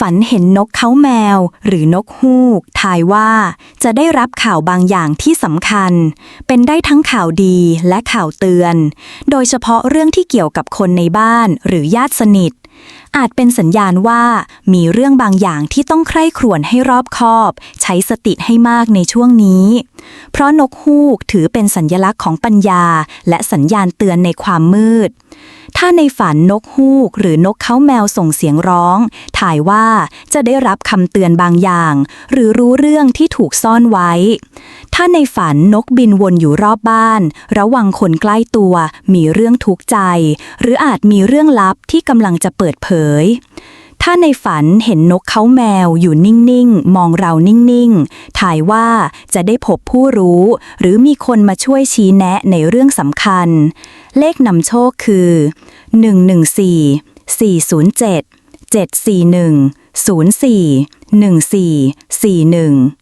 ฝันเห็นนกเขาแมว หรือนกฮูก ทายว่าจะได้รับข่าวบางอย่างที่สำคัญ เป็นได้ทั้งข่าวดีและข่าวเตือน โดยเฉพาะเรื่องที่เกี่ยวกับคนในบ้านหรือญาติสนิท อาจเป็นสัญญาณว่ามีเรื่องบางอย่างที่ต้องใคร่ครวญให้รอบคอบ ใช้สติให้มากในช่วงนี้ เพราะนกฮูกถือเป็นสัญญลักษณ์ของปัญญา และสัญญาณเตือนในความมืดถ้าในฝันนกฮูกหรือนกเขาแมวส่งเสียงร้อง ถ่ายว่าจะได้รับคำเตือนบางอย่าง หรือรู้เรื่องที่ถูกซ่อนไว้ ถ้าในฝันนกบินวนอยู่รอบบ้าน ระวังคนใกล้ตัวมีเรื่องทุกข์ใจ หรืออาจมีเรื่องลับที่กำลังจะเปิดเผยถ้าในฝันเห็นนกเขาแมวอยู่นิ่งๆ มองเรานิ่งๆ ถ่ายว่าจะได้พบผู้รู้ หรือมีคนมาช่วยชี้แนะในเรื่องสำคัญ เลขนำโชคคือ 114 407 741 04 14 41